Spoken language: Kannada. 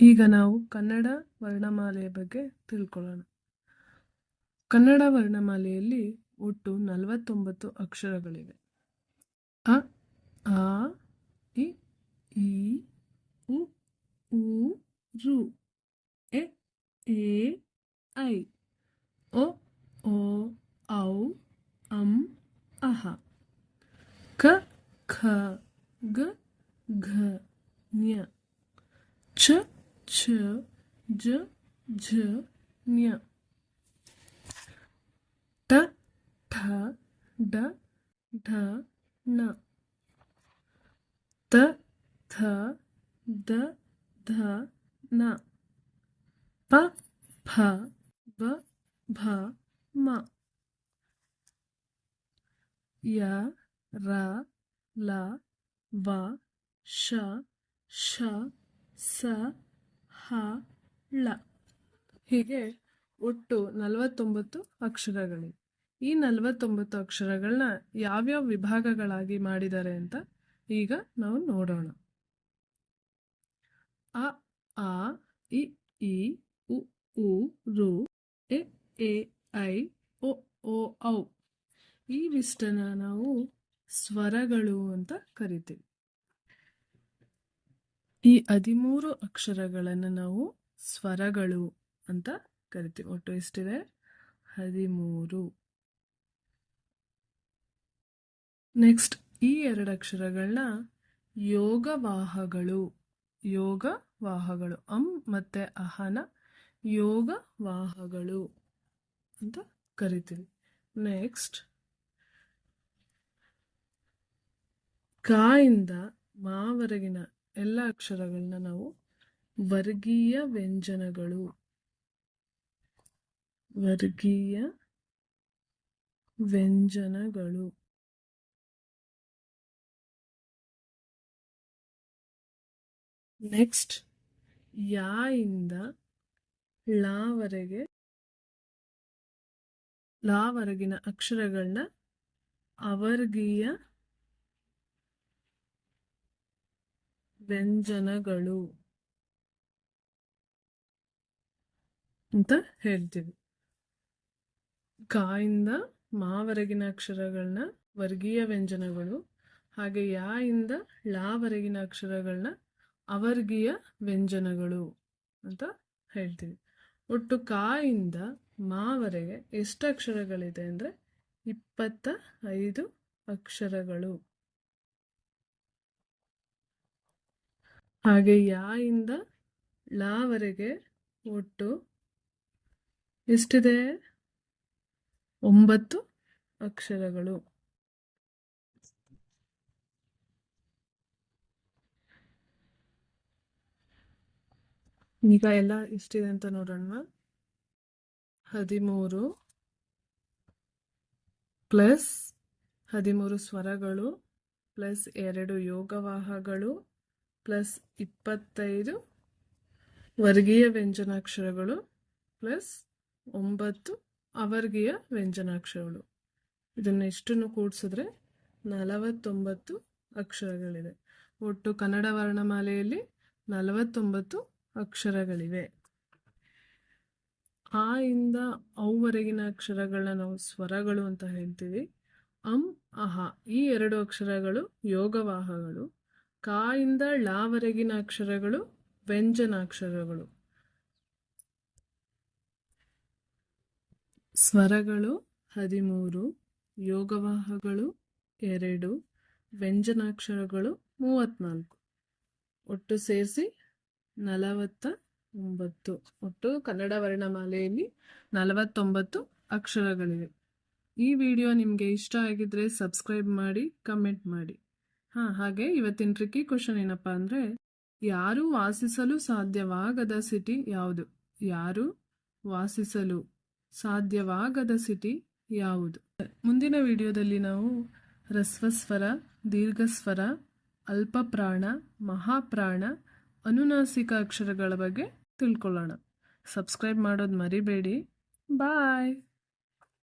ಈಗ ನಾವು ಕನ್ನಡ ವರ್ಣಮಾಲೆಯ ಬಗ್ಗೆ ತಿಳ್ಕೊಳ್ಳೋಣ. ಕನ್ನಡ ವರ್ಣಮಾಲೆಯಲ್ಲಿ ಒಟ್ಟು ನಲವತ್ತೊಂಬತ್ತು ಅಕ್ಷರಗಳಿವೆ. ಅ, ಆ, ಇ, ಈ, ಉ ಊ ರು, ಎ ಎ, ಐ, ಒ, ಓ, ಔ, ಅಂ, ಅಹ. ಕ, ಖ, ಗ, ಘ ಞ ಛ छ ज, झ ठ ड ढ न। त, थ, द, ध, न। प, फ ब भ, म। य, र, ल, व, श श, स। ಹ, ಳ. ಹೀಗೆ ಒಟ್ಟು ನಲವತ್ತೊಂಬತ್ತು ಅಕ್ಷರಗಳಿವೆ ಈ ನಲವತ್ತೊಂಬತ್ತು ಅಕ್ಷರಗಳನ್ನ ಯಾವ್ಯಾವ ವಿಭಾಗಗಳಾಗಿ ಮಾಡಿದ್ದಾರೆ ಅಂತ ಈಗ ನಾವು ನೋಡೋಣ. ಅ, ಆ, ಇ ಇ, ಉ ಉ, ರು, ಎ ಎ, ಐ, ಒ ಓ ಔ. ಈ ವಿಷ್ಟನ ನಾವು ಸ್ವರಗಳು ಅಂತ ಕರಿತೀವಿ. ಈ ಹದಿಮೂರು ಅಕ್ಷರಗಳನ್ನು ನಾವು ಸ್ವರಗಳು ಅಂತ ಕರಿತೀವಿ. ಒಟ್ಟು ಎಷ್ಟಿದೆ? ಹದಿಮೂರು. ನೆಕ್ಸ್ಟ್ ಈ ಎರಡು ಅಕ್ಷರಗಳನ್ನ ಯೋಗವಾಹಗಳು ಯೋಗವಾಹಗಳು, ಅಂ ಮತ್ತೆ ಅಹನ ಯೋಗವಾಹಗಳು ಅಂತ ಕರಿತೀವಿ. ನೆಕ್ಸ್ಟ್ ಕಾಯಿಂದ ಮಾವರೆಗಿನ ಎಲ್ಲ ಅಕ್ಷರಗಳನ್ನ ನಾವು ವರ್ಗೀಯ ವ್ಯಂಜನಗಳು. ವರ್ಗೀಯ ವ್ಯಂಜನಗಳು. ನೆಕ್ಸ್ಟ್ ಯಾಯಿಂದ ಲಾವರೆಗೆ ಲಾವರೆಗಿನ ಅಕ್ಷರಗಳನ್ನ ಅವರ್ಗೀಯ ವ್ಯಂಜನಗಳು ಅಂತ ಹೇಳ್ತೀವಿ. ಕಾಯಿಂದ ಮಾವರೆಗಿನ ಅಕ್ಷರಗಳನ್ನ ವರ್ಗೀಯ ವ್ಯಂಜನಗಳು, ಹಾಗೆ ಯಾಯಿಂದ ಲಾವರೆಗಿನ ಅಕ್ಷರಗಳನ್ನ ಅವರ್ಗೀಯ ವ್ಯಂಜನಗಳು ಅಂತ ಹೇಳ್ತೀವಿ. ಒಟ್ಟು ಕಾಯಿಂದ ಮಾವರೆಗೆ ಎಷ್ಟು ಅಕ್ಷರಗಳಿದೆ ಅಂದರೆ ಇಪ್ಪತ್ತ ಐದು ಅಕ್ಷರಗಳು. ಹಾಗೆ ಯಾಯಿಂದ ಲಾವರೆಗೆ ಒಟ್ಟು ಎಷ್ಟಿದೆ? ಒಂಬತ್ತು ಅಕ್ಷರಗಳು. ಈಗ ಎಲ್ಲ ಎಷ್ಟಿದೆ ಅಂತ ನೋಡೋಣ. ಹದಿಮೂರು ಪ್ಲಸ್ ಹದಿಮೂರು ಸ್ವರಗಳು ಪ್ಲಸ್ ಎರಡು ಯೋಗವಾಹಗಳು ಪ್ಲಸ್ ಇಪ್ಪತ್ತೈದು ವರ್ಗೀಯ ವ್ಯಂಜನಾಕ್ಷರಗಳು ಪ್ಲಸ್ ಒಂಬತ್ತು ಅವರ್ಗೀಯ ವ್ಯಂಜನಾಕ್ಷರಗಳು. ಇದನ್ನು ಇಷ್ಟನ್ನು ಕೂಡಿಸಿದ್ರೆ ನಲವತ್ತೊಂಬತ್ತು ಅಕ್ಷರಗಳಿದೆ ಒಟ್ಟು ಕನ್ನಡ ವರ್ಣಮಾಲೆಯಲ್ಲಿ ನಲವತ್ತೊಂಬತ್ತು ಅಕ್ಷರಗಳಿವೆ. ಆ ಇಂದ ಅವರೆಗಿನ ಅಕ್ಷರಗಳನ್ನ ನಾವು ಸ್ವರಗಳು ಅಂತ ಹೇಳ್ತೀವಿ. ಅಂ, ಅಹ ಈ ಎರಡು ಅಕ್ಷರಗಳು ಯೋಗವಾಹಗಳು. ಕಾಯಿಂದ ಳಾವರೆಗಿನ ಅಕ್ಷರಗಳು, ವ್ಯಂಜನಾಕ್ಷರಗಳು. ಸ್ವರಗಳು, ಹದಿಮೂರು. ಯೋಗವಾಹಗಳು ಎರಡು. ವ್ಯಂಜನಾಕ್ಷರಗಳು ಮೂವತ್ನಾಲ್ಕು ಒಟ್ಟು ಸೇರಿಸಿ, ನಲವತ್ತ ಒಂಬತ್ತು. ಒಟ್ಟು ಕನ್ನಡ ವರ್ಣಮಾಲೆಯಲ್ಲಿ ನಲವತ್ತೊಂಬತ್ತು ಅಕ್ಷರಗಳಿವೆ. ಈ ವಿಡಿಯೋ ನಿಮಗೆ ಇಷ್ಟ ಆಗಿದ್ರೆ ಸಬ್ಸ್ಕ್ರೈಬ್ ಮಾಡಿ, ಕಮೆಂಟ್ ಮಾಡಿ. ಹಾಂ, ಹಾಗೆ. ಇವತ್ತಿನ ಟ್ರಿಕ್ಕಿ ಕ್ವಶನ್ ಏನಪ್ಪ ಅಂದರೆ, ಯಾರು ವಾಸಿಸಲು ಸಾಧ್ಯವಾಗದ ಸಿಟಿ ಯಾವುದು? ಯಾರು ವಾಸಿಸಲು ಸಾಧ್ಯವಾಗದ ಸಿಟಿ ಯಾವುದು? ಮುಂದಿನ ವಿಡಿಯೋದಲ್ಲಿ ನಾವು ರಸ್ವಸ್ವರ, ದೀರ್ಘಸ್ವರ, ಅಲ್ಪಪ್ರಾಣ, ಮಹಾಪ್ರಾಣ, ಅನುನಾಸಿಕ ಅಕ್ಷರಗಳ ಬಗ್ಗೆ ತಿಳ್ಕೊಳ್ಳೋಣ. ಸಬ್ಸ್ಕ್ರೈಬ್ ಮಾಡೋದು ಮರಿಬೇಡಿ. ಬಾಯ್